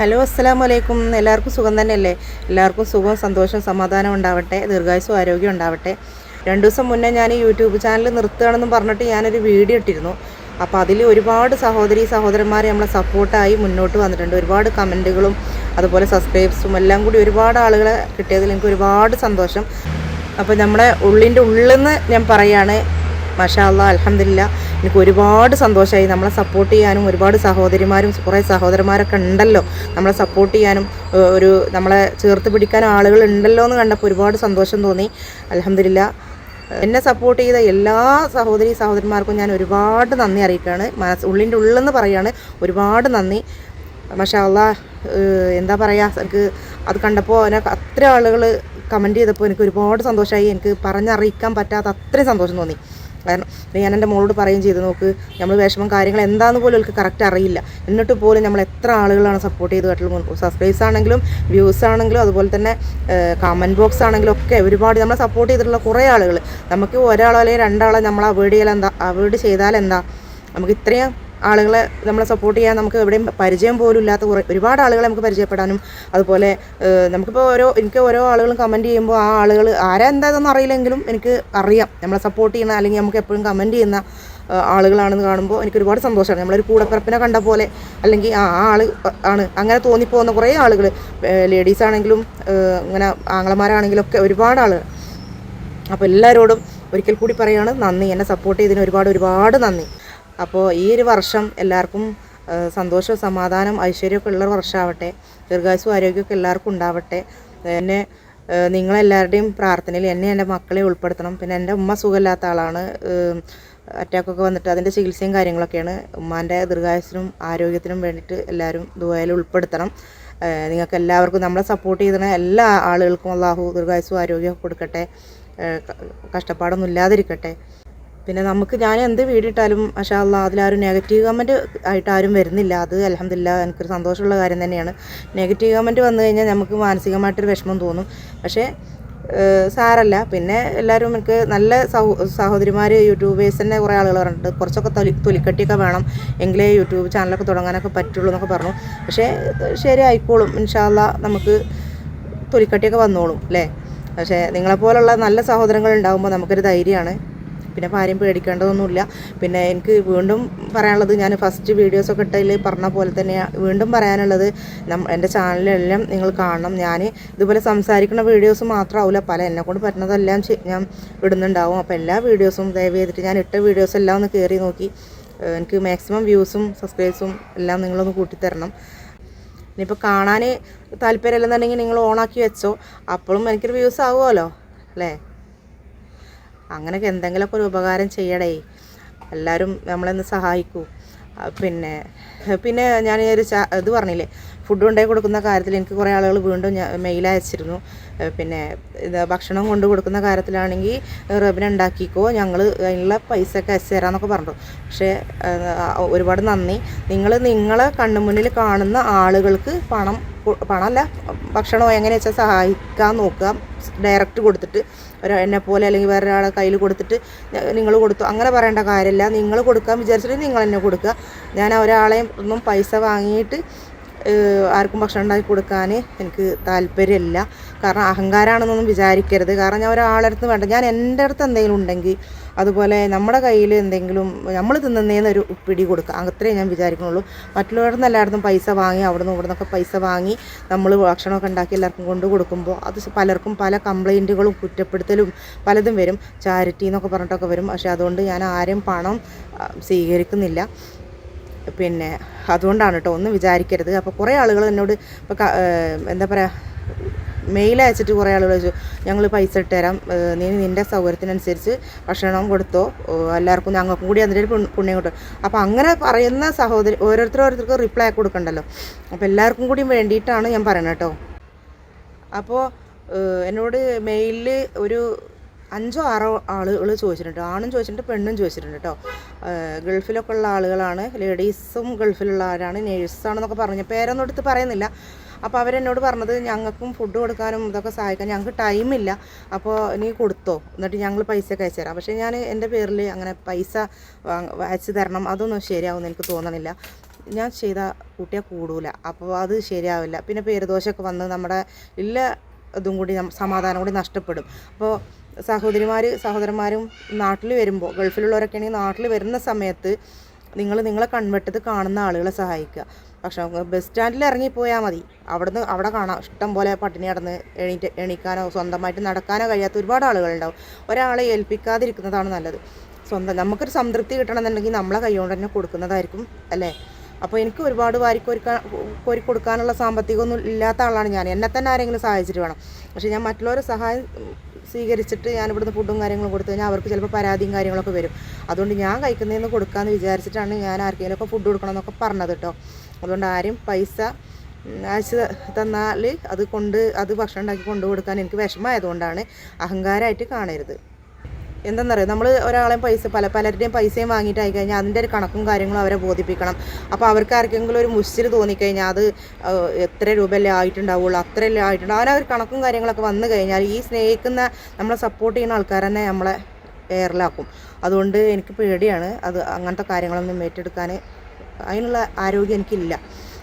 Hello അസ്സാം വലൈക്കും എല്ലാവർക്കും സുഖം തന്നെയല്ലേ? എല്ലാവർക്കും സുഖവും സന്തോഷവും സമാധാനം ഉണ്ടാവട്ടെ. ദീർഘായുസും ആരോഗ്യം ഉണ്ടാവട്ടെ. രണ്ട് ദിവസം മുന്നേ ഞാൻ യൂട്യൂബ് ചാനൽ നിർത്തുകയാണെന്ന് പറഞ്ഞിട്ട് ഞാനൊരു വീഡിയോ ഇട്ടിരുന്നു. അപ്പോൾ അതിൽ ഒരുപാട് സഹോദരി സഹോദരന്മാർ നമ്മളെ സപ്പോർട്ടായി മുന്നോട്ട് വന്നിട്ടുണ്ട്. ഒരുപാട് കമന്റുകളും അതുപോലെ സബ്സ്ക്രൈബ്സും എല്ലാം കൂടി ഒരുപാട് ആളുകളെ കിട്ടിയതിൽ എനിക്ക് ഒരുപാട് സന്തോഷം. അപ്പോൾ നമ്മുടെ ഉള്ളിന്റെ ഉള്ളിൽ നിന്ന് ഞാൻ പറയുകയാണ് മാഷാ അല്ലാ അലഹമില്ല എനിക്ക് ഒരുപാട് സന്തോഷമായി നമ്മളെ സപ്പോർട്ട് ചെയ്യാനും ഒരുപാട് സഹോദരിമാരും കുറേ സഹോദരന്മാരൊക്കെ ഉണ്ടല്ലോ. നമ്മളെ സപ്പോർട്ട് ചെയ്യാനും ഒരു നമ്മളെ ചേർത്ത് പിടിക്കാനും ആളുകൾ ഉണ്ടല്ലോ എന്ന് കണ്ടപ്പോൾ ഒരുപാട് സന്തോഷം തോന്നി. അലഹമില്ല എന്നെ സപ്പോർട്ട് ചെയ്ത എല്ലാ സഹോദരി സഹോദരന്മാർക്കും ഞാൻ ഒരുപാട് നന്ദി അറിയിക്കുകയാണ്. മനസ്സ് ഉള്ളിന്റെ ഉള്ളെന്ന് പറയുകയാണ് ഒരുപാട് നന്ദി. പക്ഷേ അല്ല എന്താ പറയുക എനിക്ക് അത് കണ്ടപ്പോൾ എനിക്ക് അത്ര ആളുകൾ കമന്റ് ചെയ്തപ്പോൾ എനിക്ക് ഒരുപാട് സന്തോഷമായി എനിക്ക് പറഞ്ഞറിയിക്കാൻ പറ്റാത്ത അത്രയും സന്തോഷം തോന്നി. കാരണം ഞാൻ എന്റെ മോളോട് പറയുകയും ചെയ്തു നോക്ക് നമ്മൾ വിഷമം കാര്യങ്ങൾ എന്താണെന്ന് പോലും എനിക്ക് കറക്റ്റ് അറിയില്ല. എന്നിട്ട് പോലും നമ്മൾ എത്ര ആളുകളാണ് സപ്പോർട്ട് ചെയ്ത് കേട്ടുള്ളത് സബ്സ്ക്രൈബ്സ് ആണെങ്കിലും വ്യൂസ് ആണെങ്കിലും അതുപോലെ തന്നെ കമന്റ് ബോക്സ് ആണെങ്കിലും ഒക്കെ ഒരുപാട് നമ്മളെ സപ്പോർട്ട് ചെയ്തിട്ടുള്ള കുറേ ആളുകൾ നമുക്ക് ഒരാളോ അല്ലെങ്കിൽ രണ്ടാളോ നമ്മൾ അവോയ്ഡ് ചെയ്താൽ എന്താ അവോയ്ഡ് ചെയ്താൽ എന്താ? നമുക്ക് ഇത്രയും ആളുകളെ നമ്മളെ സപ്പോർട്ട് ചെയ്യാൻ നമുക്ക് എവിടെയും പരിചയം പോലും ഇല്ലാത്ത കുറേ ഒരുപാട് ആളുകളെ നമുക്ക് പരിചയപ്പെടാനും അതുപോലെ നമുക്കിപ്പോൾ ഓരോ എനിക്ക് ഓരോ ആളുകളും കമന്റ് ചെയ്യുമ്പോൾ ആ ആളുകൾ ആരാ എന്താണെന്ന് അറിയില്ലെങ്കിലും എനിക്ക് അറിയാം. നമ്മളെ സപ്പോർട്ട് ചെയ്യുന്ന അല്ലെങ്കിൽ നമുക്ക് എപ്പോഴും കമന്റ് ചെയ്യുന്ന ആളുകളാണെന്ന് കാണുമ്പോൾ എനിക്ക് ഒരുപാട് സന്തോഷമാണ്. നമ്മളൊരു കൂടപ്പിറപ്പിനെ കണ്ട പോലെ അല്ലെങ്കിൽ ആ ആൾ ആണ്. അങ്ങനെ തോന്നിപ്പോകുന്ന കുറേ ആളുകൾ ലേഡീസ് ആണെങ്കിലും അങ്ങനെ ആങ്ങളമാരാണെങ്കിലും ഒക്കെ ഒരുപാട് ആളുകൾ അപ്പോൾ എല്ലാവരോടും ഒരിക്കൽ കൂടി പറയുകയാണ് നന്ദി. എന്നെ സപ്പോർട്ട് ചെയ്തതിന് ഒരുപാട് ഒരുപാട് നന്ദി. അപ്പോൾ ഈ ഒരു വർഷം എല്ലാവർക്കും സന്തോഷം സന്തോഷവും സമാധാനം ഐശ്വര്യമൊക്കെ ഉള്ള വർഷമാവട്ടെ ദീർഘായുസും ആരോഗ്യമൊക്കെ എല്ലാവർക്കും ഉണ്ടാവട്ടെ. എന്നെ നിങ്ങളെല്ലാവരുടെയും പ്രാർത്ഥനയിൽ എന്നെ എന്റെ മക്കളെ ഉൾപ്പെടുത്തണം. പിന്നെ എന്റെ ഉമ്മ സുഖമില്ലാത്ത ആളാണ്. അറ്റാക്കൊക്കെ വന്നിട്ട് അതിന്റെ ചികിത്സയും കാര്യങ്ങളൊക്കെയാണ് ഉമ്മാന്റെ ദീർഘായുസിനും ആരോഗ്യത്തിനും വേണ്ടിയിട്ട് എല്ലാവരും ദുബായിൽ ഉൾപ്പെടുത്തണം. നിങ്ങൾക്ക് എല്ലാവർക്കും നമ്മളെ സപ്പോർട്ട് ചെയ്യുന്ന എല്ലാ ആളുകൾക്കും അള്ളാഹു ദീർഘായുസും ആരോഗ്യമൊക്കെ കൊടുക്കട്ടെ. കഷ്ടപ്പാടൊന്നും ഇല്ലാതിരിക്കട്ടെ. പിന്നെ നമുക്ക് ഞാൻ എന്ത് വീടിട്ടാലും പക്ഷേ അല്ല അതിലാരും നെഗറ്റീവ് കമന്റ് ആയിട്ട് ആരും വരുന്നില്ല. അത് അലഹമില്ല എനിക്കൊരു സന്തോഷമുള്ള കാര്യം തന്നെയാണ്. നെഗറ്റീവ് കമന്റ് വന്നു കഴിഞ്ഞാൽ നമുക്ക് മാനസികമായിട്ടൊരു വിഷമം തോന്നും. പക്ഷേ സാരല്ല. പിന്നെ എല്ലാവരും എനിക്ക് നല്ല സഹോ സഹോദരിമാർ യൂട്യൂബേഴ്സ് തന്നെ കുറേ ആളുകൾ പറഞ്ഞിട്ട് കുറച്ചൊക്കെ തൊലി തൊലിക്കട്ടിയൊക്കെ വേണം എങ്കിലേ യൂട്യൂബ് ചാനലൊക്കെ തുടങ്ങാനൊക്കെ പറ്റുള്ളൂ എന്നൊക്കെ പറഞ്ഞു. പക്ഷേ ശരി ആയിക്കോളും. ഇൻഷാല്ല നമുക്ക് തൊലിക്കട്ടിയൊക്കെ വന്നോളും അല്ലേ? പക്ഷേ നിങ്ങളെപ്പോലുള്ള നല്ല സഹോദരങ്ങൾ ഉണ്ടാകുമ്പോൾ നമുക്കൊരു ധൈര്യമാണ്. പിന്നെ ആരെയും പേടിക്കേണ്ടതൊന്നുമില്ല. പിന്നെ എനിക്ക് വീണ്ടും പറയാനുള്ളത് ഞാൻ ഫസ്റ്റ് വീഡിയോസൊക്കെ ഇട്ടതിൽ പറഞ്ഞ പോലെ തന്നെ വീണ്ടും പറയാനുള്ളത് എന്റെ ചാനലിലെല്ലാം നിങ്ങൾ കാണണം. ഞാൻ ഇതുപോലെ സംസാരിക്കുന്ന വീഡിയോസ് മാത്രമാവില്ല പല എന്നെ കൊണ്ട് പറ്റുന്നതെല്ലാം ഞാൻ ഇടുന്നുണ്ടാവും. അപ്പോൾ എല്ലാ വീഡിയോസും ദയവ് ചെയ്തിട്ട് ഞാൻ ഇട്ട വീഡിയോസ് എല്ലാം ഒന്ന് കയറി നോക്കി. എനിക്ക് മാക്സിമം വ്യൂസും സബ്സ്ക്രൈബ്സും എല്ലാം നിങ്ങളൊന്ന് കൂട്ടിത്തരണം. ഇനിയിപ്പോൾ കാണാൻ താല്പര്യമില്ലെന്നുണ്ടെങ്കിൽ നിങ്ങൾ ഓണാക്കി വെച്ചോ. അപ്പോഴും എനിക്കൊരു വ്യൂസ് ആവുമല്ലോ അല്ലേ? അങ്ങനെയൊക്കെ എന്തെങ്കിലുമൊക്കെ ഒരു ഉപകാരം ചെയ്യടേ. എല്ലാവരും നമ്മളെന്ന് സഹായിക്കൂ. പിന്നെ പിന്നെ ഞാൻ ഒരു ഇത് പറഞ്ഞില്ലേ ഫുഡ് കൊണ്ടുപോയി കൊടുക്കുന്ന കാര്യത്തിൽ എനിക്ക് കുറേ ആളുകൾ വീണ്ടും മെയിൽ അയച്ചിരുന്നു. പിന്നെ ഇത് ഭക്ഷണം കൊണ്ട് കൊടുക്കുന്ന കാര്യത്തിലാണെങ്കിൽ റബിന് ഉണ്ടാക്കിക്കോ ഞങ്ങൾ അതിനുള്ള പൈസ ഒക്കെ അയച്ചു തരാമെന്നൊക്കെ പറഞ്ഞു. പക്ഷേ ഒരുപാട് നന്ദി. നിങ്ങൾ നിങ്ങളെ കണ്ണുമുന്നിൽ കാണുന്ന ആളുകൾക്ക് പണം പണമല്ല ഭക്ഷണം എങ്ങനെയാ വെച്ചാൽ സഹായിക്കാൻ നോക്കുക. ഡയറക്റ്റ് കൊടുത്തിട്ട് ഒരു എന്നെ പോലെ അല്ലെങ്കിൽ വേറെ ഒരാളെ കയ്യിൽ കൊടുത്തിട്ട് നിങ്ങൾ കൊടുത്തു. അങ്ങനെ പറയേണ്ട കാര്യമില്ല. നിങ്ങൾ കൊടുക്കാൻ വിചാരിച്ചിട്ട് നിങ്ങൾ എന്നെ കൊടുക്കുക. ഞാൻ ഒരാളെയും ഒന്നും പൈസ വാങ്ങിയിട്ട് ആർക്കും ഭക്ഷണം ഉണ്ടാക്കി കൊടുക്കാൻ എനിക്ക് താല്പര്യമില്ല. കാരണം അഹങ്കാരമാണെന്നൊന്നും വിചാരിക്കരുത്. കാരണം ഞാൻ ഒരാളുടെ അടുത്ത് വേണ്ട. ഞാൻ എന്റെ അടുത്ത് എന്തെങ്കിലും ഉണ്ടെങ്കിൽ അതുപോലെ നമ്മുടെ കയ്യിൽ എന്തെങ്കിലും നമ്മൾ തിന്നുന്നതിന് ഒരു പിടി കൊടുക്കുക. അത്രേ ഞാൻ വിചാരിക്കുന്നുള്ളൂ. മറ്റുള്ളവരുടെ എല്ലായിടത്തും പൈസ വാങ്ങി അവിടെ നിന്ന് ഇവിടെ നിന്നൊക്കെ പൈസ വാങ്ങി നമ്മൾ ഭക്ഷണമൊക്കെ ഉണ്ടാക്കി എല്ലാവർക്കും കൊണ്ട് കൊടുക്കുമ്പോൾ അത് പലർക്കും പല കംപ്ലൈന്റുകളും കുറ്റപ്പെടുത്തലും പലതും വരും. ചാരിറ്റി എന്നൊക്കെ പറഞ്ഞിട്ടൊക്കെ വരും. പക്ഷേ അതുകൊണ്ട് ഞാൻ ആരും പണം സ്വീകരിക്കുന്നില്ല. പിന്നെ അതുകൊണ്ടാണ് കേട്ടോ ഒന്നും വിചാരിക്കരുത്. അപ്പോൾ കുറേ ആളുകൾ എന്നോട് ഇപ്പോൾ എന്താ പറയുക മെയിൽ അയച്ചിട്ട് കുറേ ആളുകൾ ചോദിച്ചു ഞങ്ങൾ പൈസ ഇട്ട് തരാം നീ നിന്റെ സൗകര്യത്തിനനുസരിച്ച് ഭക്ഷണം കൊടുത്തോ. എല്ലാവർക്കും ഞങ്ങൾക്കും കൂടി അതിന്റെ ഒരു പുണ്യം കിട്ടും. അപ്പോൾ അങ്ങനെ പറയുന്ന സഹോദരി ഓരോരുത്തർ ഓരോരുത്തർക്ക് റിപ്ലൈ കൊടുക്കണ്ടല്ലോ. അപ്പോൾ എല്ലാവർക്കും കൂടി വേണ്ടിയിട്ടാണ് ഞാൻ പറയുന്നത് കേട്ടോ. അപ്പോൾ എന്നോട് മെയിലിൽ ഒരു അഞ്ചോ ആറോ ആളുകൾ ചോദിച്ചിട്ടുണ്ട്. ആണും ചോദിച്ചിട്ടുണ്ട് പെണ്ണും ചോദിച്ചിട്ടുണ്ട് കേട്ടോ. ഗൾഫിലൊക്കെ ഉള്ള ആളുകളാണ്. ലേഡീസും ഗൾഫിലുള്ള ആരാണ്? നേഴ്സാണെന്നൊക്കെ പറഞ്ഞു. പേരൊന്നും എടുത്ത് പറയുന്നില്ല. അപ്പോൾ അവരെന്നോട് പറഞ്ഞത് ഞങ്ങൾക്കും ഫുഡ് കൊടുക്കാനും ഇതൊക്കെ സഹായിക്കാൻ. ഞങ്ങൾക്ക് ടൈമില്ല അപ്പോൾ നീ കൊടുത്തോ. എന്നിട്ട് ഞങ്ങൾ പൈസ ഒക്കെ അയച്ചു തരാം. പക്ഷേ ഞാൻ എന്റെ പേരിൽ അങ്ങനെ പൈസ അയച്ചു തരണം. അതൊന്നും ശരിയാവുമെന്ന് എനിക്ക് തോന്നണില്ല. ഞാൻ ചെയ്ത കൂട്ടിയാൽ കൂടൂല. അപ്പോൾ അത് ശരിയാവില്ല. പിന്നെ പേരുദോഷമൊക്കെ വന്ന് നമ്മുടെ എല്ലാ ഇതും കൂടി സമാധാനം കൂടി നഷ്ടപ്പെടും. അപ്പോൾ സഹോദരിമാർ സഹോദരന്മാരും നാട്ടിൽ വരുമ്പോൾ ഗൾഫിലുള്ളവരൊക്കെ ആണെങ്കിൽ നാട്ടിൽ വരുന്ന സമയത്ത് നിങ്ങൾ നിങ്ങളെ കൺവെട്ടത്ത് കാണുന്ന ആളുകളെ സഹായിക്കുക. പക്ഷേ ബസ് സ്റ്റാൻഡിൽ ഇറങ്ങിപ്പോയാൽ മതി. അവിടുന്ന് അവിടെ കാണാം. ഇഷ്ടം പോലെ പട്ടിണി കിടന്ന് എണീറ്റ് എണീക്കാനോ സ്വന്തമായിട്ട് നടക്കാനോ കഴിയാത്ത ഒരുപാട് ആളുകളുണ്ടാവും. ഒരാളെ ഏൽപ്പിക്കാതിരിക്കുന്നതാണ് നല്ലത്. സ്വന്തം നമുക്കൊരു സംതൃപ്തി കിട്ടണമെന്നുണ്ടെങ്കിൽ നമ്മളെ കൈകൊണ്ട് തന്നെ കൊടുക്കുന്നതായിരിക്കും അല്ലേ? അപ്പോൾ എനിക്ക് ഒരുപാട് വാരി കോരിക്കാൻ കോരി കൊടുക്കാനുള്ള സാമ്പത്തികമൊന്നും ഇല്ലാത്ത ആളാണ് ഞാൻ. എന്നെ തന്നെ ആരെങ്കിലും സഹായിച്ചിട്ട് വേണം. പക്ഷേ ഞാൻ മറ്റുള്ളവരെ സഹായം സ്വീകരിച്ചിട്ട് ഞാൻ ഇവിടുന്ന് ഫുഡും കാര്യങ്ങളും കൊടുത്തു കഴിഞ്ഞാൽ അവർക്ക് ചിലപ്പോൾ പരാതിയും കാര്യങ്ങളൊക്കെ വരും. അതുകൊണ്ട് ഞാൻ കഴിക്കുന്നതെന്ന് കൊടുക്കാമെന്ന് വിചാരിച്ചിട്ടാണ് ഞാൻ ആർക്കെങ്കിലുമൊക്കെ ഫുഡ് കൊടുക്കണമെന്നൊക്കെ പറഞ്ഞത് കേട്ടോ അതുകൊണ്ട് ആരും പൈസ അയച്ച് തന്നാൽ അത് കൊണ്ട് അത് ഭക്ഷണം ഉണ്ടാക്കി കൊണ്ടു കൊടുക്കാൻ എനിക്ക് വിഷമമായതുകൊണ്ടാണ് അഹങ്കാരമായിട്ട് കാണരുത്. എന്തെന്നറിയാം? നമ്മൾ ഒരാളെ പൈസ പല പലരുടെയും പൈസയും വാങ്ങിയിട്ട് ആയി കഴിഞ്ഞാൽ അതിന്റെ ഒരു കണക്കും കാര്യങ്ങളും അവരെ ബോധിപ്പിക്കണം. അപ്പോൾ അവർക്ക് ആർക്കെങ്കിലും ഒരു മുശ്ചിൽ തോന്നിക്കഴിഞ്ഞാൽ അത് എത്ര രൂപയല്ലേ ആയിട്ടുണ്ടാവുള്ളൂ അത്രയല്ലേ ആയിട്ടുണ്ടാവും അങ്ങനെ ഒരു കണക്കും കാര്യങ്ങളൊക്കെ വന്നു കഴിഞ്ഞാൽ ഈ സ്നേഹിക്കുന്ന നമ്മളെ സപ്പോർട്ട് ചെയ്യുന്ന ആൾക്കാർ തന്നെ നമ്മളെ എയറിലാക്കും അതുകൊണ്ട് എനിക്ക് പേടിയാണ് അത് അങ്ങനത്തെ കാര്യങ്ങളൊന്നും ഏറ്റെടുക്കാൻ അതിനുള്ള ആരോഗ്യം എനിക്കില്ല.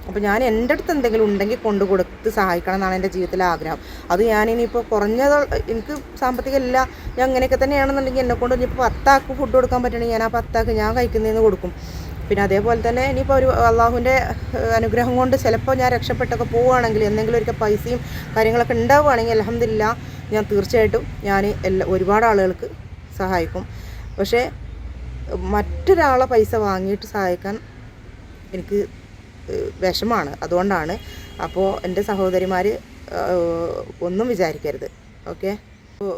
അപ്പോൾ ഞാൻ എന്റെ അടുത്ത് എന്തെങ്കിലും ഉണ്ടെങ്കിൽ കൊണ്ടു കൊടുത്ത് സഹായിക്കണം എന്നാണ് എന്റെ ജീവിതത്തിലെ ആഗ്രഹം. അത് ഞാനിനിയിപ്പോൾ കുറഞ്ഞത് എനിക്ക് സാമ്പത്തികം ഇല്ല. ഞാൻ അങ്ങനെയൊക്കെ തന്നെയാണെന്നുണ്ടെങ്കിൽ എന്നെ കൊണ്ട് ഇനിയിപ്പോൾ പത്താക്ക് ഫുഡ് കൊടുക്കാൻ പറ്റണമെങ്കിൽ ഞാൻ ആ പത്താക്ക് ഞാൻ കഴിക്കുന്നതിന് കൊടുക്കും. പിന്നെ അതേപോലെ തന്നെ ഇനിയിപ്പോൾ ഒരു അള്ളാഹുവിന്റെ അനുഗ്രഹം കൊണ്ട് ചിലപ്പോൾ ഞാൻ രക്ഷപ്പെട്ടൊക്കെ പോവുകയാണെങ്കിൽ എന്തെങ്കിലും ഒരിക്കൽ പൈസയും കാര്യങ്ങളൊക്കെ ഉണ്ടാവുകയാണെങ്കിൽ അലഹമില്ല ഞാൻ തീർച്ചയായിട്ടും ഞാൻ എല്ലാ ഒരുപാട് ആളുകൾക്ക് സഹായിക്കും. പക്ഷേ മറ്റൊരാളെ പൈസ വാങ്ങിയിട്ട് സഹായിക്കാൻ എനിക്ക് വിഷമാണ്. അതുകൊണ്ടാണ് അപ്പോൾ എന്റെ സഹോദരിമാർ ഒന്നും വിചാരിക്കരുത്. ഓക്കെ?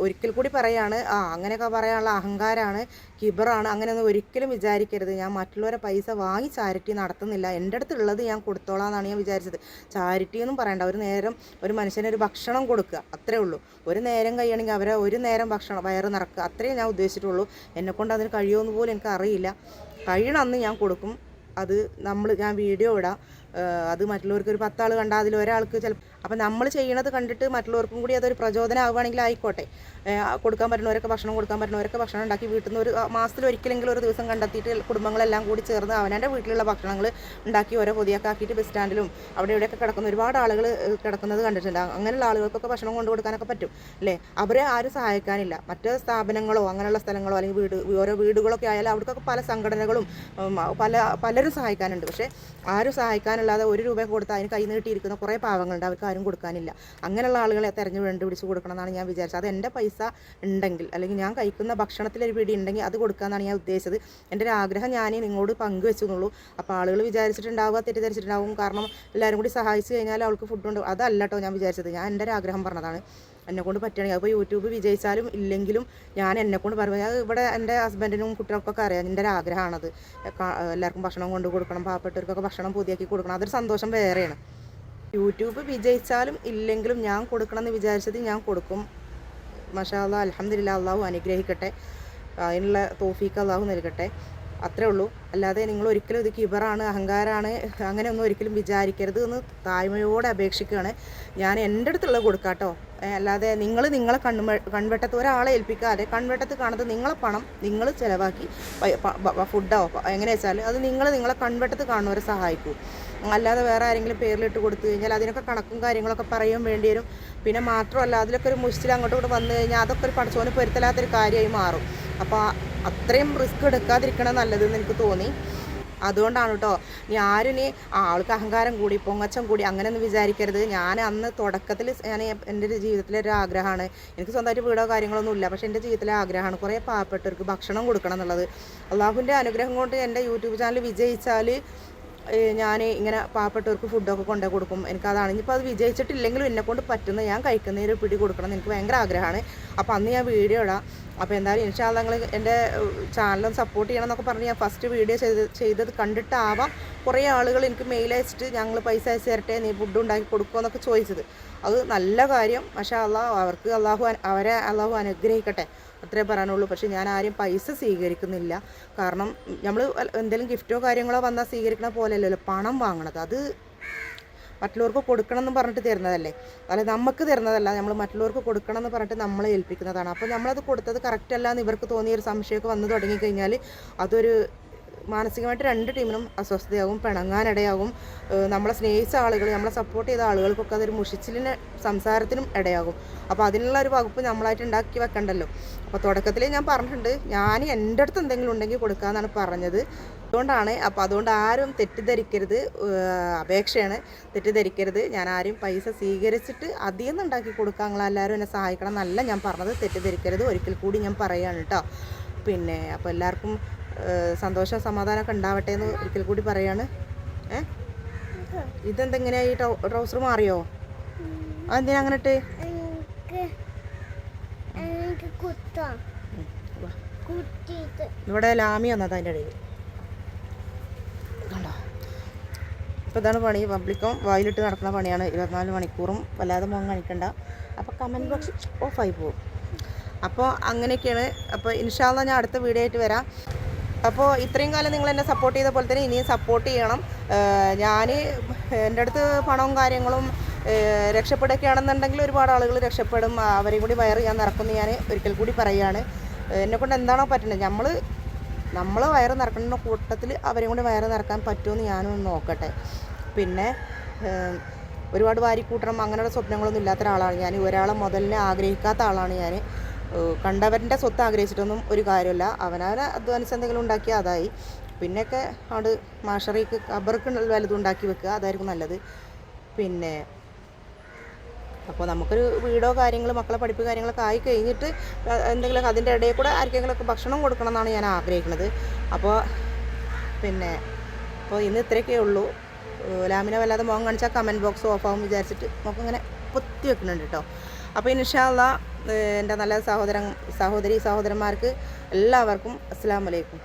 ഒരിക്കൽ കൂടി പറയാണ് ആ അങ്ങനെയൊക്കെ പറയാനുള്ള അഹങ്കാരമാണ് കിബറാണ് അങ്ങനെയൊന്നും ഒരിക്കലും വിചാരിക്കരുത്. ഞാൻ മറ്റുള്ളവരെ പൈസ വാങ്ങി ചാരിറ്റി നടത്തുന്നില്ല. എന്റെ അടുത്തുള്ളത് ഞാൻ കൊടുത്തോളാം എന്നാണ് ഞാൻ വിചാരിച്ചത്. ചാരിറ്റി ഒന്നും പറയണ്ട. ഒരു നേരം ഒരു മനുഷ്യന് ഒരു ഭക്ഷണം കൊടുക്കുക അത്രേ ഉള്ളൂ. ഒരു നേരം കഴിയണമെങ്കിൽ അവരെ ഒരു നേരം ഭക്ഷണം വയറ് നിറക്കുക അത്രയേ ഞാൻ ഉദ്ദേശിച്ചിട്ടുള്ളൂ. എന്നെക്കൊണ്ട് അതിന് കഴിയുമെന്ന് പോലും എനിക്ക് അറിയില്ല കഴിയണമെന്ന് ഞാൻ കൊടുക്കും. അത് നമ്മൾ ഞാൻ വീഡിയോ ഇടാം. അത് മറ്റുള്ളവർക്ക് ഒരു പത്താൾ കണ്ടാൽ അതിൽ ഒരാൾക്ക് ചിലപ്പോൾ അപ്പം നമ്മൾ ചെയ്യണത് കണ്ടിട്ട് മറ്റുള്ളവർക്കും കൂടി അതൊരു പ്രചോദനം ആവുകയാണെങ്കിൽ ആയിക്കോട്ടെ. കൊടുക്കാൻ പറ്റുന്നവരൊക്കെ ഭക്ഷണം കൊടുക്കാൻ പറ്റുന്നവരൊക്കെ ഭക്ഷണം ഉണ്ടാക്കി വീട്ടിൽ നിന്ന് ഒരു മാസത്തിൽ ഒരിക്കലെങ്കിലും ഒരു ദിവസം കണ്ടെത്തിയിട്ട് കുടുംബങ്ങളെല്ലാം കൂടി ചേർന്ന് അവനവന്റെ വീട്ടിലുള്ള ഭക്ഷണങ്ങൾ ഉണ്ടാക്കി ഓരോ പൊതിയൊക്കെ ആക്കിയിട്ട് ബസ് സ്റ്റാൻഡിലും അവിടെ ഇവിടെയൊക്കെ കിടക്കുന്ന ഒരുപാട് ആളുകൾ കിടക്കുന്നത് കണ്ടിട്ടുണ്ട്. അങ്ങനെയുള്ള ആളുകൾക്കൊക്കെ ഭക്ഷണം കൊണ്ടു കൊടുക്കാനൊക്കെ പറ്റും അല്ലേ? അവരെ ആരും സഹായിക്കാനില്ല. മറ്റ് സ്ഥാപനങ്ങളോ അങ്ങനെയുള്ള സ്ഥലങ്ങളോ അല്ലെങ്കിൽ വീട് ഓരോ വീടുകളൊക്കെ ആയാലും അവർക്കൊക്കെ പല സംഘടനകളും പല പലരും സഹായിക്കാനുണ്ട്. പക്ഷേ ആരും സഹായിക്കാനല്ലാതെ ഒരു രൂപ കൊടുത്താൽ അതിന് കൈ നീട്ടിയിരിക്കുന്ന കുറേ പാവങ്ങളുണ്ട് അവർക്ക് ആരും കൊടുക്കാനില്ല. അങ്ങനെയുള്ള ആളുകളെ തെരഞ്ഞു കണ്ടുപിടിച്ച് കൊടുക്കണം എന്നാണ് ഞാൻ വിചാരിച്ചത്. അത് എന്റെ പൈസ ഉണ്ടെങ്കിൽ അല്ലെങ്കിൽ ഞാൻ കഴിക്കുന്ന ഭക്ഷണത്തിലൊരു പിടി ഉണ്ടെങ്കിൽ അത് കൊടുക്കാമെന്നാണ് ഞാൻ ഉദ്ദേശിച്ചത്. എന്റെ ഒരു ആഗ്രഹം ഞാൻ നിങ്ങളോട് പങ്കുവെച്ചെന്നുള്ളൂ. അപ്പോൾ ആളുകൾ വിചാരിച്ചിട്ടുണ്ടാവുക തെറ്റിദ്ധരിച്ചിട്ടുണ്ടാവും. കാരണം എല്ലാവരും കൂടി സഹായിച്ചു കഴിഞ്ഞാൽ അവൾക്ക് ഫുഡ് ഉണ്ട്. അതല്ല കേട്ടോ ഞാൻ വിചാരിച്ചത്. ഞാൻ എന്റെ ഒരു ആഗ്രഹം പറഞ്ഞതാണ്. എന്നെ കൊണ്ട് പറ്റുകയാണെങ്കിൽ അപ്പോൾ യൂട്യൂബ് വിജയിച്ചാലും ഇല്ലെങ്കിലും ഞാൻ എന്നെക്കൊണ്ട് അത് ഇവിടെ എന്റെ ഹസ്ബൻഡിനും കുട്ടികൾക്കൊക്കെ അറിയാം. എന്റെ ഒരു ആഗ്രഹമാണത്. എല്ലാവർക്കും ഭക്ഷണം കൊണ്ട് കൊടുക്കണം. പാവപ്പെട്ടവർക്കൊക്കെ ഭക്ഷണം പുതിയാക്കി കൊടുക്കണം. അതൊരു സന്തോഷം വേറെയാണ്. യൂട്യൂബ് വിജയിച്ചാലും ഇല്ലെങ്കിലും ഞാൻ കൊടുക്കണമെന്ന് വിചാരിച്ചത് ഞാൻ കൊടുക്കും. മഷാ അള്ളാഹ് അലഹമില്ല അള്ളാഹു അനുഗ്രഹിക്കട്ടെ. അതിനുള്ള തോഫീക്ക് അള്ളാഹു നൽകട്ടെ. അത്രേ ഉള്ളൂ. അല്ലാതെ നിങ്ങൾ ഒരിക്കലും ഇത് കിബറാണ് അഹങ്കാരമാണ് അങ്ങനെയൊന്നും ഒരിക്കലും വിചാരിക്കരുത് എന്ന് താഴ്മയോടെ അപേക്ഷിക്കുകയാണ്. ഞാൻ എന്റെ അടുത്തുള്ള കൊടുക്കാട്ടോ. അല്ലാതെ നിങ്ങൾ നിങ്ങളെ കണ്ണു കൺവെട്ടത്ത് ഒരാളെ ഏൽപ്പിക്കാതെ കൺവെട്ടത്ത് കാണുന്നത് നിങ്ങളെ പണം നിങ്ങൾ ചിലവാക്കി. ഫുഡോ എങ്ങനെ വെച്ചാൽ അത് നിങ്ങൾ നിങ്ങളെ കൺവെട്ടത്ത് കാണുന്നവരെ സഹായിക്കൂ. അല്ലാതെ വേറെ ആരെങ്കിലും പേരിലിട്ട് കൊടുത്തു കഴിഞ്ഞാൽ അതിനൊക്കെ കണക്കും കാര്യങ്ങളൊക്കെ പറയാൻ വേണ്ടി വരും. പിന്നെ മാത്രമല്ല അതിലൊക്കെ ഒരു മുഷ്ടിൽ അങ്ങോട്ടും ഇങ്ങോട്ട് വന്നു കഴിഞ്ഞാൽ അതൊക്കെ ഒരു പഠിച്ചോന് പൊരുത്തലാത്തൊരു കാര്യമായി മാറും. അപ്പോൾ അത്രയും റിസ്ക് എടുക്കാതിരിക്കണം നല്ലതെന്ന് എനിക്ക് തോന്നി. അതുകൊണ്ടാണ് കേട്ടോ ഇനി ആരും ആൾക്ക് അഹങ്കാരം കൂടി പൊങ്ങച്ചം കൂടി അങ്ങനെയൊന്നും വിചാരിക്കരുത്. ഞാൻ അന്ന് തുടക്കത്തിൽ ഞാൻ എന്റെ ജീവിതത്തിലെ ഒരു ആഗ്രഹമാണ്. എനിക്ക് സ്വന്തമായിട്ട് വീടോ കാര്യങ്ങളൊന്നും ഇല്ല. പക്ഷേ എന്റെ ജീവിതത്തിലെ ആഗ്രഹമാണ് കുറേ പാവപ്പെട്ടവർക്ക് ഭക്ഷണം കൊടുക്കണം എന്നുള്ളത്. അള്ളാഹുവിന്റെ അനുഗ്രഹം കൊണ്ട് എന്റെ യൂട്യൂബ് ചാനൽ വിജയിച്ചാൽ ഞാൻ ഇങ്ങനെ പാവപ്പെട്ടവർക്ക് ഫുഡൊക്കെ കൊണ്ടു കൊടുക്കും. എനിക്കതാണ്. ഇനിയിപ്പോൾ അത് വിജയിച്ചിട്ടില്ലെങ്കിലും എന്നെ കൊണ്ട് പറ്റുന്ന ഞാൻ കഴിക്കുന്നതിന് പിടി കൊടുക്കണം എനിക്ക് ഭയങ്കര ആഗ്രഹമാണ്. അപ്പോൾ അന്ന് ഞാൻ വീഡിയോ ഇടാം. അപ്പോൾ എന്തായാലും ഇൻഷാല്ല നിങ്ങൾ എന്റെ ചാനലും സപ്പോർട്ട് ചെയ്യണം എന്നൊക്കെ പറഞ്ഞ് ഞാൻ ഫസ്റ്റ് വീഡിയോ ചെയ്ത് ചെയ്തത് കണ്ടിട്ടാവാം കുറേ ആളുകൾ എനിക്ക് മെയിൽ അയച്ചിട്ട് ഞങ്ങൾ പൈസ അയച്ചു തരട്ടെ നീ ഫുഡ് ഉണ്ടാക്കി കൊടുക്കുമോ എന്നൊക്കെ ചോദിച്ചത്. അത് നല്ല കാര്യം. പക്ഷേ അള്ളാഹു അവർക്ക് അള്ളാഹു അവരെ അള്ളാഹു അനുഗ്രഹിക്കട്ടെ. അത്രേ പറയാനുള്ളൂ. പക്ഷേ ഞാൻ ആരും പൈസ സ്വീകരിക്കുന്നില്ല. കാരണം നമ്മൾ എന്തെങ്കിലും ഗിഫ്റ്റോ കാര്യങ്ങളോ വന്നാൽ സ്വീകരിക്കണ പോലെയല്ലല്ലോ പണം വാങ്ങണത്. അത് മറ്റുള്ളവർക്ക് കൊടുക്കണം എന്ന് പറഞ്ഞിട്ട് തരുന്നതല്ലേ. അല്ല നമുക്ക് തരുന്നതല്ല. നമ്മൾ മറ്റുള്ളവർക്ക് കൊടുക്കണം എന്ന് പറഞ്ഞിട്ട് നമ്മളെ ഏൽപ്പിക്കുന്നതാണ്. അപ്പോൾ നമ്മളത് കൊടുത്തത് കറക്റ്റ് അല്ല എന്ന് ഇവർക്ക് തോന്നിയ ഒരു സംശയമൊക്കെ വന്നു തുടങ്ങിക്കഴിഞ്ഞാൽ അതൊരു മാനസികമായിട്ട് രണ്ട് ടീമിനും അസ്വസ്ഥതയാകും പിണങ്ങാനിടയാകും നമ്മളെ സ്നേഹിച്ച ആളുകൾ നമ്മളെ സപ്പോർട്ട് ചെയ്ത ആളുകൾക്കൊക്കെ അതൊരു മുഷിച്ചിലിന് സംസാരത്തിനും ഇടയാകും. അപ്പോൾ അതിനുള്ള ഒരു വകുപ്പ് നമ്മളായിട്ട് ഉണ്ടാക്കി വെക്കണ്ടല്ലോ. അപ്പോൾ തുടക്കത്തിൽ ഞാൻ പറഞ്ഞിട്ടുണ്ട് ഞാൻ എന്റെ അടുത്ത് എന്തെങ്കിലും ഉണ്ടെങ്കിൽ കൊടുക്കാമെന്നാണ് പറഞ്ഞത്. അതുകൊണ്ടാണ് അപ്പോൾ അതുകൊണ്ട് ആരും തെറ്റിദ്ധരിക്കരുത്. അപേക്ഷയാണ് തെറ്റിദ്ധരിക്കരുത്. ഞാൻ ആരും പൈസ സ്വീകരിച്ചിട്ട് അതിൽ നിന്ന് ഉണ്ടാക്കി കൊടുക്കാൻ എല്ലാവരും എന്നെ സഹായിക്കണം എന്നല്ല ഞാൻ പറഞ്ഞത്. തെറ്റിദ്ധരിക്കരുത്. ഒരിക്കൽ കൂടി ഞാൻ പറയുകയാണ് കേട്ടോ പിന്നെ അപ്പോൾ എല്ലാവർക്കും സന്തോഷം സമാധാനമൊക്കെ ഉണ്ടാവട്ടെ എന്ന് ഒരിക്കൽ കൂടി പറയാണ്. ഏ? ഇതെന്തെങ്ങനെയാ ഈ ട്രൗ ട്രൗസർ മാറിയോ? അതെന്തിനാ അങ്ങനെ ഇട്ട്? ഇവിടെ ലാമി വന്നത് അതിന്റെ ഇടയിൽ. കണ്ടോ? അപ്പോൾ ഇതാണ് പണി. പബ്ലിക്കും വായിലിട്ട് നടക്കുന്ന പണിയാണ്. ഇരുപത്തിനാല് മണിക്കൂറും വല്ലാതെ മുഖം കാണിക്കണ്ട. അപ്പോൾ കമന്റ് ബോക്സ് ഓഫായി പോകും. അപ്പോൾ അങ്ങനെയൊക്കെയാണ്. അപ്പോൾ ഇൻഷാല്ല ഞാൻ അടുത്ത വീഡിയോ ആയിട്ട് വരാം. അപ്പോൾ ഇത്രയും കാലം നിങ്ങൾ എന്നെ സപ്പോർട്ട് ചെയ്ത പോലെ തന്നെ ഇനിയും സപ്പോർട്ട് ചെയ്യണം. ഞാൻ എന്റെ അടുത്ത് പണവും കാര്യങ്ങളും രക്ഷപ്പെടുകയാണെന്നുണ്ടെങ്കിൽ ഒരുപാട് ആളുകൾ രക്ഷപ്പെടും. അവരെയും കൂടി വയർ ഞാൻ നിറക്കുന്നു ഞാൻ ഒരിക്കൽ കൂടി പറയുകയാണ് എന്നെക്കൊണ്ട് എന്താണോ പറ്റുന്നത് നമ്മൾ നമ്മൾ വയർ നിറക്കുന്ന കൂട്ടത്തിൽ അവരെയും കൂടി വയറ് നിറക്കാൻ പറ്റുമെന്ന് ഞാനൊന്ന് നോക്കട്ടെ. പിന്നെ ഒരുപാട് വാരി കൂട്ടണം അങ്ങനെയുള്ള സ്വപ്നങ്ങളൊന്നും ഇല്ലാത്ത ഒരാളാണ് ഞാൻ. ഒരാളെ മുതലിനെ ആഗ്രഹിക്കാത്ത ആളാണ് ഞാൻ. ഏഹ്, കണ്ടവരുടെ സ്വത്ത് ആഗ്രഹിച്ചിട്ടൊന്നും ഒരു കാര്യമില്ല. അവനവനെ അധ്വാനിച്ച് എന്തെങ്കിലും ഉണ്ടാക്കി അതായി. പിന്നെയൊക്കെ അവിടെ മാഷറിക്ക് അബർക്ക് വലുതും ഉണ്ടാക്കി വെക്കുക അതായിരിക്കും നല്ലത്. പിന്നെ അപ്പോൾ നമുക്കൊരു വീടോ കാര്യങ്ങൾ മക്കളെ പഠിപ്പ് കാര്യങ്ങളൊക്കെ ആയി കഴിഞ്ഞിട്ട് എന്തെങ്കിലും അതിന്റെ ഇടയിൽ കൂടെ ആർക്കെങ്കിലുമൊക്കെ ഭക്ഷണം കൊടുക്കണം എന്നാണ് ഞാൻ ആഗ്രഹിക്കുന്നത്. അപ്പോൾ പിന്നെ അപ്പോൾ ഇന്ന് ഇത്രയൊക്കെ ഉള്ളൂ. ലാമിനെ വല്ലാതെ മുഖം കാണിച്ചാൽ കമന്റ് ബോക്സ് ഓഫാകും വിചാരിച്ചിട്ട് നമുക്കിങ്ങനെ ഇങ്ങനെ പൊത്തി വെക്കുന്നുണ്ട് കേട്ടോ അപ്പോൾ ഇൻഷാല്ല എന്റെ നല്ല സഹോദരൻ സഹോദരി സഹോദരന്മാർക്ക് എല്ലാവർക്കും അസ്സാം വലൈക്കും